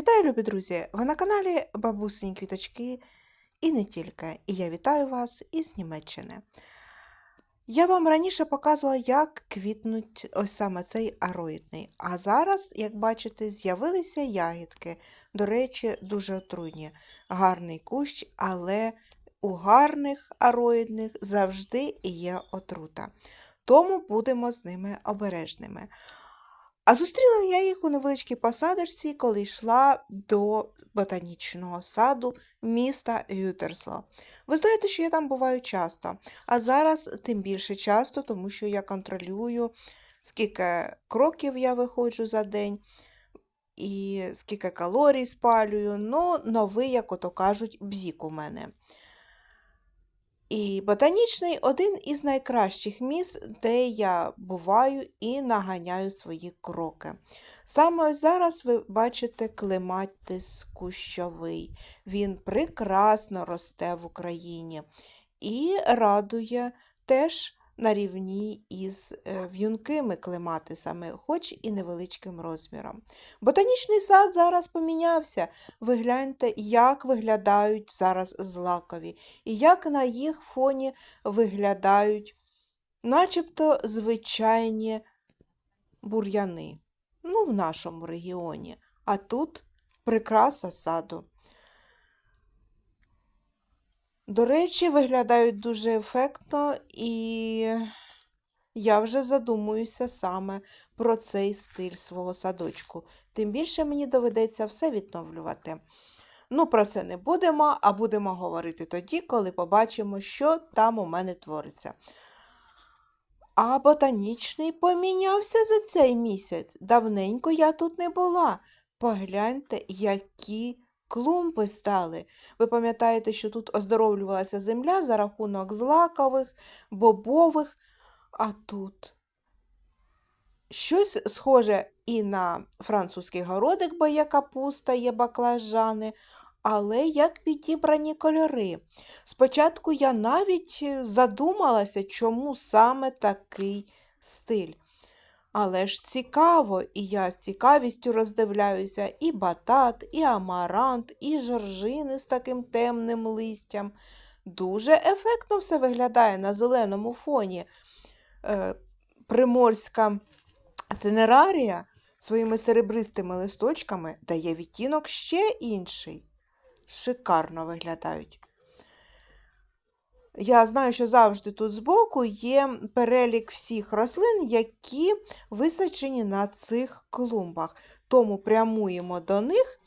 Вітаю, любі друзі! Ви на каналі Бабусині Квіточки і не тільки. І я вітаю вас із Німеччини. Я вам раніше показувала, як квітнуть ось саме цей ароїдний. А зараз, як бачите, з'явилися ягідки. До речі, дуже отруйні. Гарний кущ, але у гарних ароїдних завжди є отрута. Тому будемо з ними обережними. А зустріла я їх у невеличкій посадочці, коли йшла до ботанічного саду міста Гютерсло. Ви знаєте, що я там буваю часто, а зараз тим більше часто, тому що я контролюю, скільки кроків я виходжу за день і скільки калорій спалюю. Ну, новий, як ото кажуть, бзік у мене. І ботанічний один із найкращих міст, де я буваю і наганяю свої кроки. Саме зараз ви бачите клематис кущовий. Він прекрасно росте в Україні і радує теж на рівні із е, в'юнкими клематисами, хоч і невеличким розміром. Ботанічний сад зараз помінявся. Ви гляньте, як виглядають зараз злакові, і як на їх фоні виглядають начебто звичайні бур'яни. Ну, в нашому регіоні. А тут прикраса саду. До речі, виглядають дуже ефектно, і я вже задумуюся саме про цей стиль свого садочку. Тим більше мені доведеться все відновлювати. Ну, про це не будемо, а будемо говорити тоді, коли побачимо, що там у мене твориться. А ботанічний помінявся за цей місяць. Давненько я тут не була. Погляньте, які клумби стали. Ви пам'ятаєте, що тут оздоровлювалася земля за рахунок злакових, бобових, а тут щось схоже і на французький городик, бо є капуста, є баклажани, але як підібрані кольори. Спочатку я навіть е, задумалася, чому саме такий стиль. Але ж цікаво, і я з цікавістю роздивляюся і батат, і амарант, і жоржини з таким темним листям. Дуже ефектно все виглядає на зеленому фоні. Е, приморська цинерарія своїми серебристими листочками дає відтінок ще інший. Шикарно виглядають. Я знаю, що завжди тут збоку є перелік всіх рослин, які висаджені на цих клумбах. Тому прямуємо до них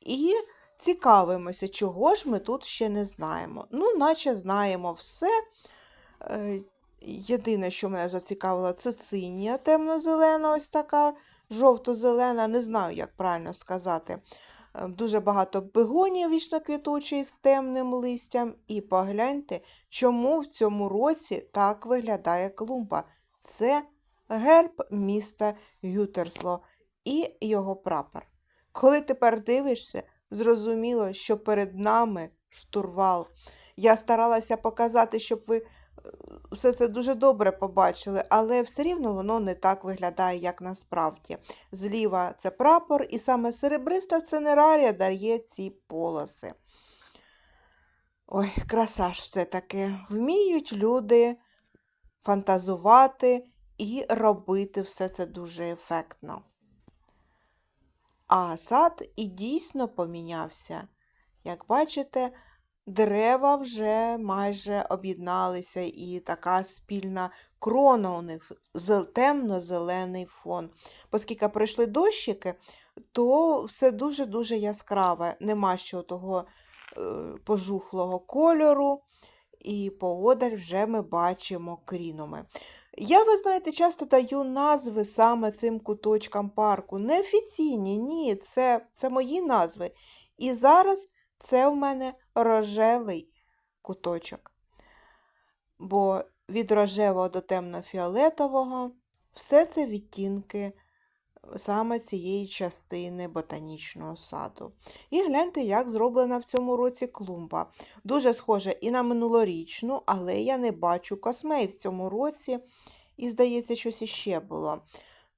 і цікавимося, чого ж ми тут ще не знаємо. Ну, наче знаємо все. Е, Єдине, що мене зацікавило, це цинія темно-зелена, ось така жовто-зелена, не знаю, як правильно сказати. Дуже багато бегонів вічноквітучий з темним листям. І погляньте, чому в цьому році так виглядає клумба. Це герб міста Гютерсло і його прапор. Коли тепер дивишся, зрозуміло, що перед нами штурвал. Я старалася показати, щоб ви все це дуже добре побачили, але все рівно воно не так виглядає, як насправді. Зліва це прапор, і саме серебриста цинерарія дає ці полоси. Ой, краса ж все-таки. Вміють люди фантазувати і робити все це дуже ефектно. А сад і дійсно помінявся. Як бачите, дерева вже майже об'єдналися, і така спільна крона у них темно-зелений фон. Оскільки пройшли дощики, то все дуже-дуже яскраве. Нема ще того е, пожухлого кольору, і поодаль вже ми бачимо крінуми. Я, ви знаєте, часто даю назви саме цим куточкам парку. Неофіційні, ні, це, це мої назви. І зараз це в мене рожевий куточок. Бо від рожевого до темно-фіолетового все це відтінки саме цієї частини ботанічного саду. І гляньте, як зроблена в цьому році клумба. Дуже схожа і на минулорічну, але я не бачу космей в цьому році. І, здається, щось іще було.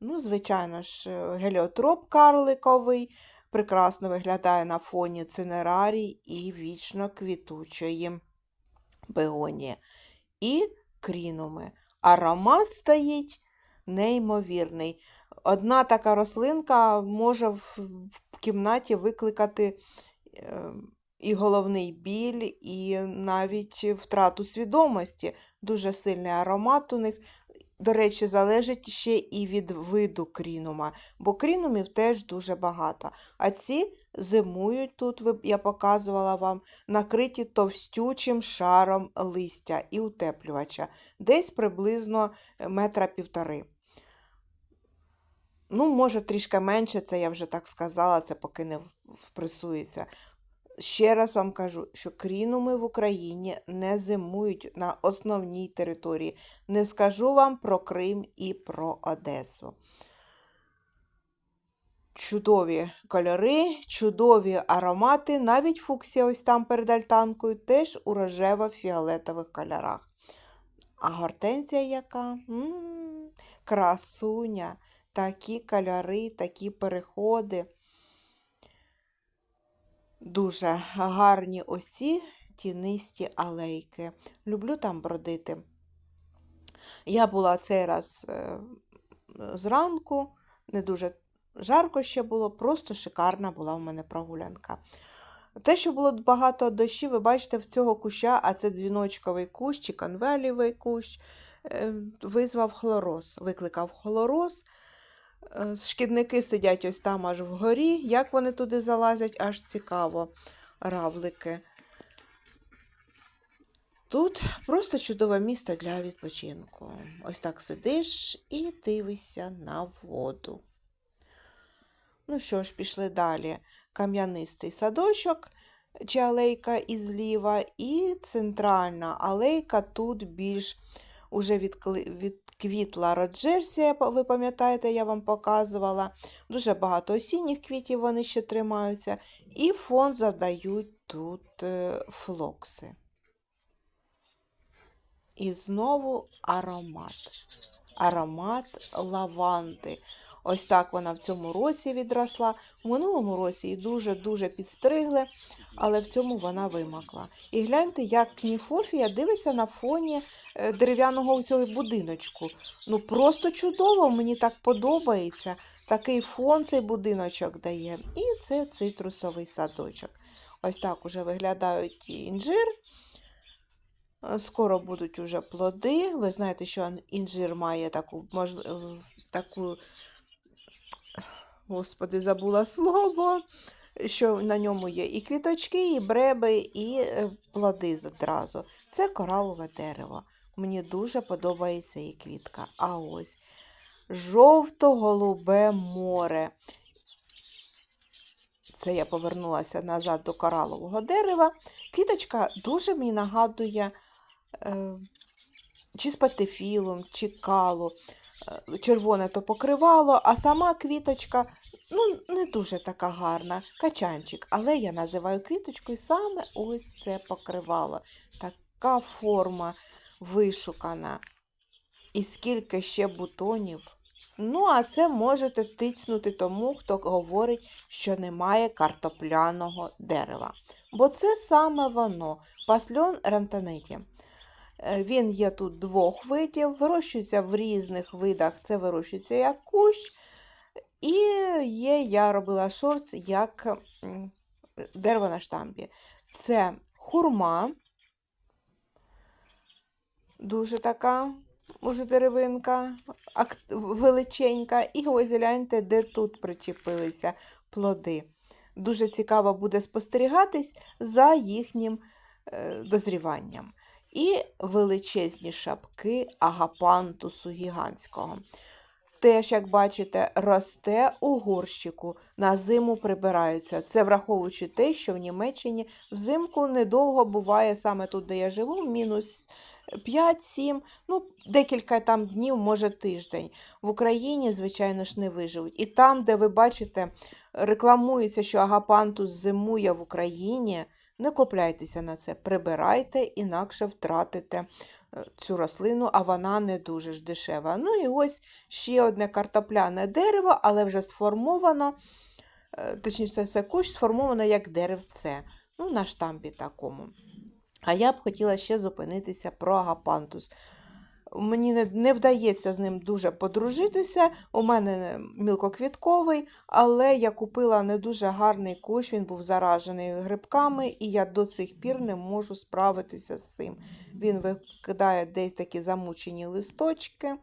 Ну, звичайно ж, геліотроп карликовий, прекрасно виглядає на фоні цинерарій і вічно квітучої бегонії. І крінуми. Аромат стоїть неймовірний. Одна така рослинка може в кімнаті викликати е, і головний біль, і навіть втрату свідомості. Дуже сильний аромат у них. До речі, залежить ще і від виду крінума, бо крінумів теж дуже багато. А ці зимують тут, я показувала вам, накриті товстючим шаром листя і утеплювача, десь приблизно е, метра півтори. Ну, може, трішки менше, це я вже так сказала, це поки не впресується. Ще раз вам кажу, що крінуми в Україні не зимують на основній території. Не скажу вам про Крим і про Одесу. Чудові кольори, чудові аромати, навіть фуксія ось там перед альтанкою, теж у рожево-фіолетових кольорах. А гортензія яка? М, красуня, такі кольори, такі переходи. Дуже гарні ось ці тінисті алейки. Люблю там бродити. Я була цей раз е, зранку, не дуже жарко ще було, просто шикарна була в мене прогулянка. Те, що було багато дощів, ви бачите, в цього куща, а це дзвіночковий кущ чи конвелівий кущ, е, визвав хлороз, викликав хлороз. Е, Шкідники сидять ось там аж вгорі. Як вони туди залазять, аж цікаво, равлики. Тут просто чудове місто для відпочинку. Ось так сидиш і дивишся на воду. Ну що ж, пішли далі. Кам'янистий садочок чи алейка і зліва, і центральна алейка тут більш уже відкли- відквітла роджерсія, ви пам'ятаєте, я вам показувала. Дуже багато осінніх квітів вони ще тримаються. І фон задають тут е, флокси. І знову аромат. Аромат лаванди. Ось так вона в цьому році відросла. У минулому році її дуже-дуже підстригли, але в цьому вона вимакла. І гляньте, як кніфофія дивиться на фоні е, дерев'яного цього будиночку. Ну просто чудово, мені так подобається. Такий фон цей будиночок дає. І це цитрусовий садочок. Ось так уже виглядають інжир. Е, Скоро будуть уже плоди. Ви знаєте, що інжир має таку, е, таку, господи, забула слово, що на ньому є і квіточки, і бреби, і е, плоди одразу. Це коралове дерево. Мені дуже подобається і квітка. А ось жовто-голубе море. Це я повернулася назад до коралового дерева. Квіточка дуже мені нагадує е, чи спатифілум, чи калу. Е, Червоне то покривало, а сама квіточка ну, не дуже така гарна, качанчик. Але я називаю квіточкою саме ось це покривало. Така форма вишукана. І скільки ще бутонів. Ну, а це можете тицнути тому, хто говорить, що немає картопляного дерева. Бо це саме воно пасльон рантанеті. Е, Він є тут двох видів, вирощується в різних видах. Це вирощується як кущ. І є, я робила шорт як дерево на штампі. Це хурма, дуже така уже деревинка, величенька. І ось гляньте, де тут причепилися плоди. Дуже цікаво буде спостерігатись за їхнім е, дозріванням. І величезні шапки агапантусу гігантського. Теж, як бачите, росте у горщику, на зиму прибирається. Це враховуючи те, що в Німеччині взимку недовго буває саме тут, де я живу, мінус 5-7, ну, декілька там днів, може тиждень. В Україні, звичайно ж, не виживуть. І там, де ви бачите, рекламується, що агапантус зимує в Україні, не купляйтеся на це, прибирайте, інакше втратите е, цю рослину, а вона не дуже ж дешева. Ну і ось ще одне картопляне дерево, але вже сформовано е, точніше, це кущ сформовано як деревце, ну, на штампі такому. А я б хотіла ще зупинитися про агапантус. Мені не, не вдається з ним дуже подружитися. У мене мілкоквітковий, але я купила не дуже гарний кущ, він був заражений грибками, і я до сих пір не можу справитися з цим. Він викидає десь такі замучені листочки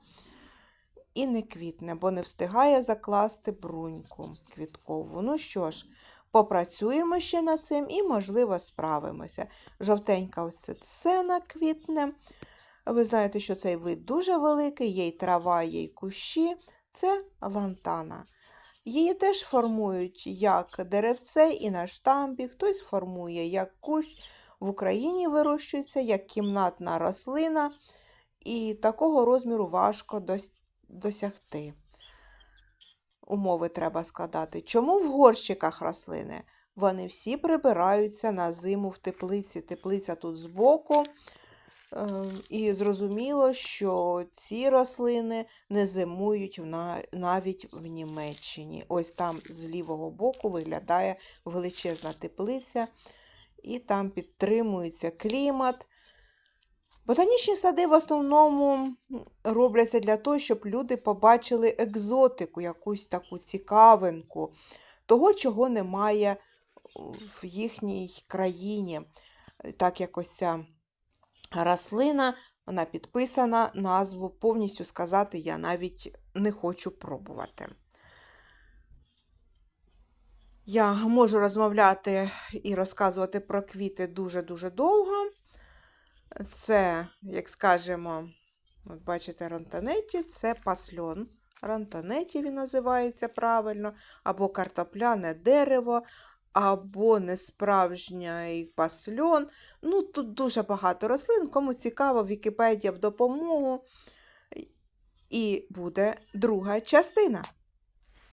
і не квітне, бо не встигає закласти бруньку квіткову. Ну що ж, попрацюємо ще над цим і, можливо, справимося. Жовтенька ось це цена квітне. Ви знаєте, що цей вид дуже великий, є й трава, є й кущі. Це лантана. Її теж формують як деревце і на штампі, хтось формує як кущ. В Україні вирощується як кімнатна рослина, і такого розміру важко досягти. Умови треба складати. Чому в горщиках рослини? Вони всі прибираються на зиму в теплиці. Теплиця тут збоку. Е, І зрозуміло, що ці рослини не зимують навіть в Німеччині. Ось там з лівого боку виглядає величезна теплиця, і там підтримується клімат. Ботанічні сади в основному робляться для того, щоб люди побачили екзотику, якусь таку цікавинку, того, чого немає в їхній країні. Так як ось ця рослина, вона підписана, назву повністю сказати я навіть не хочу пробувати. Я можу розмовляти і розказувати про квіти дуже-дуже довго. Це, як скажемо, от бачите, ронтанеті, це пасльон. Ронтанеті він називається правильно, або картопляне дерево, або несправжній пасльон. Ну, тут дуже багато рослин. Кому цікаво, Вікіпедія в допомогу. І буде друга частина.